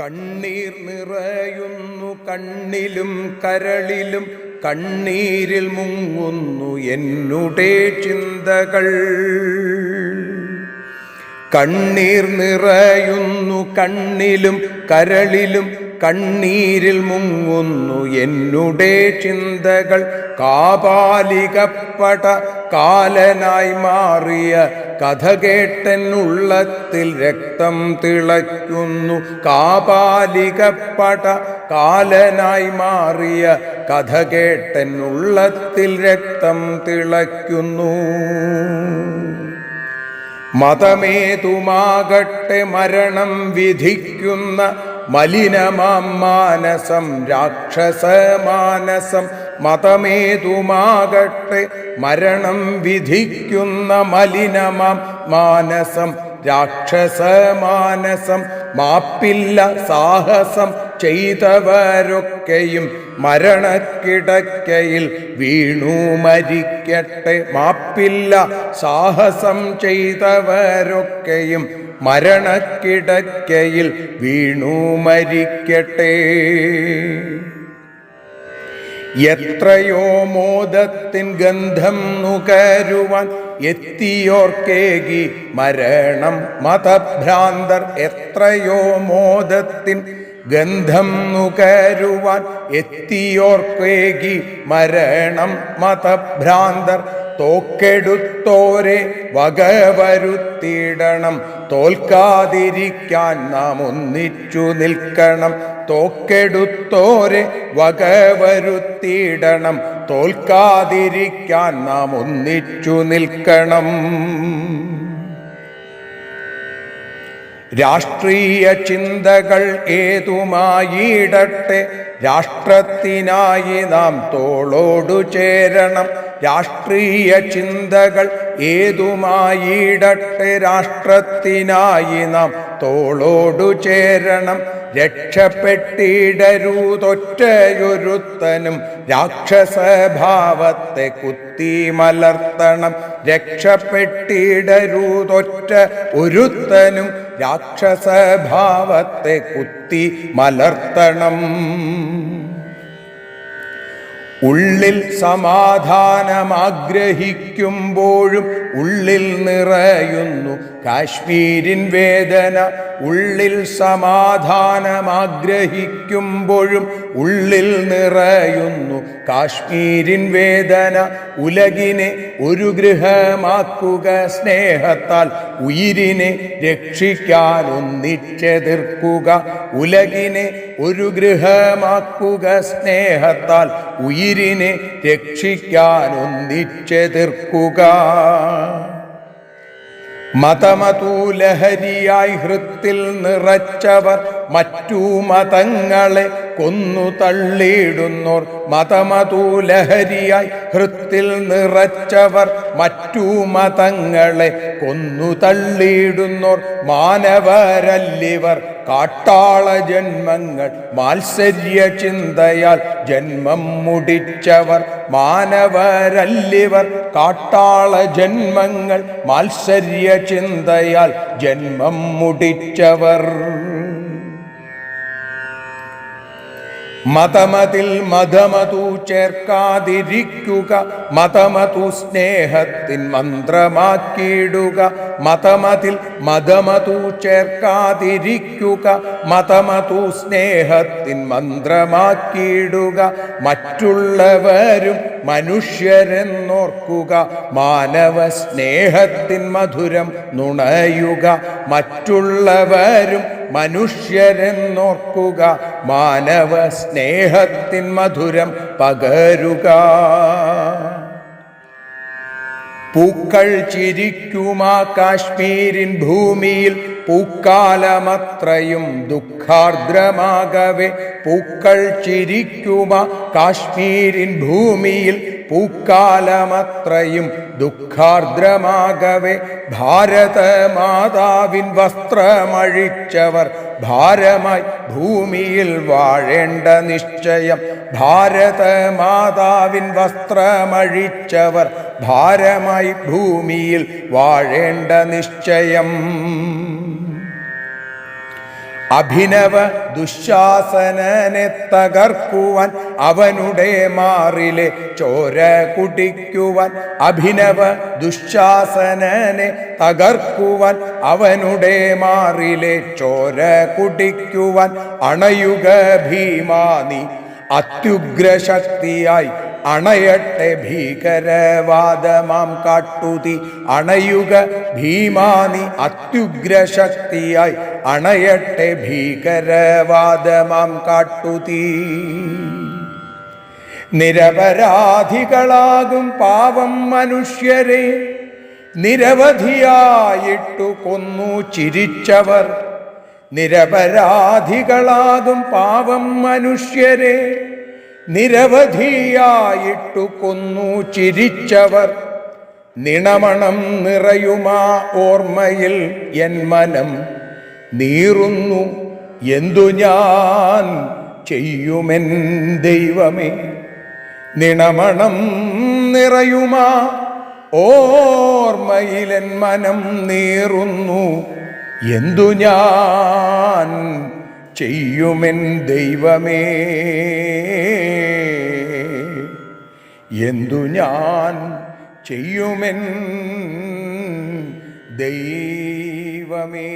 കണ്ണീർ നിറയുന്നു കണ്ണിലും കരളിലും കണ്ണീരിൽ മുങ്ങുന്നു എന്നുടെ ചിന്തകൾ. കണ്ണീർ നിറയുന്നു കണ്ണിലും കരളിലും കണ്ണീരിൽ മുങ്ങുന്നു എന്നുടെ ചിന്തകൾ. കാപാലികപ്പട കാലനായി മാറിയ കഥ കേട്ടെന്നുള്ളത്തിൽ രക്തം തിളയ്ക്കുന്നു. കാപാലികപ്പട കാലനായി മാറിയ കഥ കേട്ടെന്നുള്ളത്തിൽ രക്തം തിളയ്ക്കുന്നു. മതമേതുമാകട്ടെ മരണം വിധിക്കുന്ന മലിനമാം മാനസം രാക്ഷസ മാനസം മതമേതുമാകട്ടെ മരണം വിധിക്കുന്ന മലിനമാം മാനസം രാക്ഷസ മാനസം മാപ്പില്ല സാഹസം ചെയ്തവരൊക്കെയും മരണക്കിടക്കയിൽ വീണു മരിക്കട്ടെ. മാപ്പില്ല സാഹസം ചെയ്തവരൊക്കെയും മരണക്കിടക്കയിൽ വീണു മരിക്കട്ടെ. എത്രയോ മോദത്തിൻ ഗന്ധം നുകരുവാൻ എത്തിയോർക്കേകി മരണം മതഭ്രാന്തർ എത്രയോ മോദത്തിൻ ഗന്ധം നുകരുവാൻ എത്തിയോർക്കേകി മരണം മതഭ്രാന്തർ. തോക്കെടുത്തോരെ വകവരുത്തിയിടണം തോൽക്കാതിരിക്കാൻ നാം ഒന്നിച്ചു നിൽക്കണം. തോക്കെടുത്തോരെ വകവരുത്തിയിടണം തോൽക്കാതിരിക്കാൻ നാം ഒന്നിച്ചു നിൽക്കണം. രാഷ്ട്രീയ ചിന്തകൾ ഏതുമായിടട്ടെ രാഷ്ട്രത്തിനായി നാം തോളോടു ചേരണം. രാഷ്ട്രീയ ചിന്തകൾ ഏതുമായിടട്ടെ രാഷ്ട്രത്തിനായി നാം തോളോടു ചേരണം. രക്ഷപ്പെട്ടിടരുതൊറ്റയൊരുത്തനും രാക്ഷസഭാവത്തെ കുത്തി മലർത്തണം. രക്ഷപ്പെട്ടിടരുതൊറ്റ ഒരുത്തനും രാക്ഷസഭാവത്തെ കുത്തി മലർത്തണം. ഉള്ളിൽ സമാധാനമാഗ്രഹിക്കുമ്പോഴും ഉള്ളിൽ നിറയുന്നു കാശ്മീരിൻ വേദന. ഉള്ളിൽ സമാധാനമാഗ്രഹിക്കുമ്പോഴും ഉള്ളിൽ നിറയുന്നു. കാശ്മീരിൻ വേദന ഉലകിനെ ഒരു ഗൃഹമാക്കുക സ്നേഹത്താൽ ഉയിരിനെ രക്ഷിക്കാൻ ഒന്നിച്ചെതിർക്കുക ഉലകിനെ ഒരു ഗൃഹമാക്കുക സ്നേഹത്താൽ ഉയിരിനെ രക്ഷിക്കാൻ ഒന്നിച്ചെതിർക്കുക മതമതൂലഹരിയായി ഹൃത്തിൽ നിറച്ചവർ മറ്റു മതങ്ങളെ കൊന്നു തള്ളിയിടുന്നോർ മതമതൂലഹരിയായി ഹൃത്തിൽ നിറച്ചവർ മറ്റു മതങ്ങളെ കൊന്നു തള്ളിയിടുന്നോർ മാനവരല്ലിവർ കാട്ടാള ജന്മങ്ങൾ മാത്സര്യ ചിന്തയാൽ ജന്മം മുടിച്ചവർ മാനവരല്ലിവർ കാട്ടാള ജന്മങ്ങൾ മാത്സര്യ ചിന്തയാൽ ജന്മം മുടിച്ചവർ മതമതിൽ മതമതു ചേർക്കാതിരിക്കുക മതമതു സ്നേഹത്തിൻ മന്ത്രമാക്കിയിടുക മതമതിൽ മതമതു ചേർക്കാതിരിക്കുക മതമതു സ്നേഹത്തിൻ മന്ത്രമാക്കിയിടുക മറ്റുള്ളവരും മനുഷ്യരെന്നോർക്കുക മാനവ സ്നേഹത്തിൻ മധുരം നുണയുക മറ്റുള്ളവരും മനുഷ്യരെന്നോർക്കുക മാനവ സ്നേഹത്തിൻ മധുരം പകരുക. പൂക്കൾ ചിരിക്കുമാ കാശ്മീരിൻ ഭൂമിയിൽ പൂക്കാലമത്രയും ദുഃഖാർദ്രമാകവേ. പൂക്കൾ ചിരിക്കുമാ കാശ്മീരിൻ ഭൂമിയിൽ. പൂക്കാലമത്രയും ദുഃഖാർദ്രമാകവേ. ഭാരതമാതാവിൻ വസ്ത്രമഴിച്ചവർ ഭാരമായി ഭൂമിയിൽ വാഴേണ്ട നിശ്ചയം. ഭാരതമാതാവിൻ വസ്ത്രമഴിച്ചവർ ഭാരമായി ഭൂമിയിൽ വാഴേണ്ട നിശ്ചയം. അഭിനവ ദുശാസനനെ തകർക്കുവാൻ അവനുടെ മാറിലെ ചോര കുടിക്കുവാൻ അഭിനവ ദുശാസനനെ തകർക്കുവാൻ അവനുടെ മാറിലെ ചോര കുടിക്കുവാൻ അണയുക ഭീമാനി അത്യുഗ്രശക്തിയായി അണയട്ടെ ഭീകരവാദമാം കാട്ടുതി. അണയുക ഭീമാനി അത്യുഗ്രശക്തിയായി. അണയട്ടെ ഭീകരവാദമാം കാട്ടുതി. നിരപരാധികളാകും പാവം മനുഷ്യരെ. നിരവധിയായിട്ടു കൊന്നു ചിരിച്ചവർ. നിരപരാധികളാകും പാവം മനുഷ്യരെ. നിരവധിയായിട്ടു കൊന്നു ചിരിച്ചവർ. നിണമണം നിറയുമാ ഓർമ്മയിൽ എൻ മനം. നീറുന്നു എന്തു ഞാൻ ചെയ്യുമെൻ ദൈവമേ? നിണമണം നിറയുമാ ഓർമ്മയിലെൻ മനം നീറുന്നു. എന്തു ഞാൻ ചെയ്യുമെൻ ദൈവമേ. എന്തു ഞാൻ ചെയ്യുമെൻ ദൈവമേ.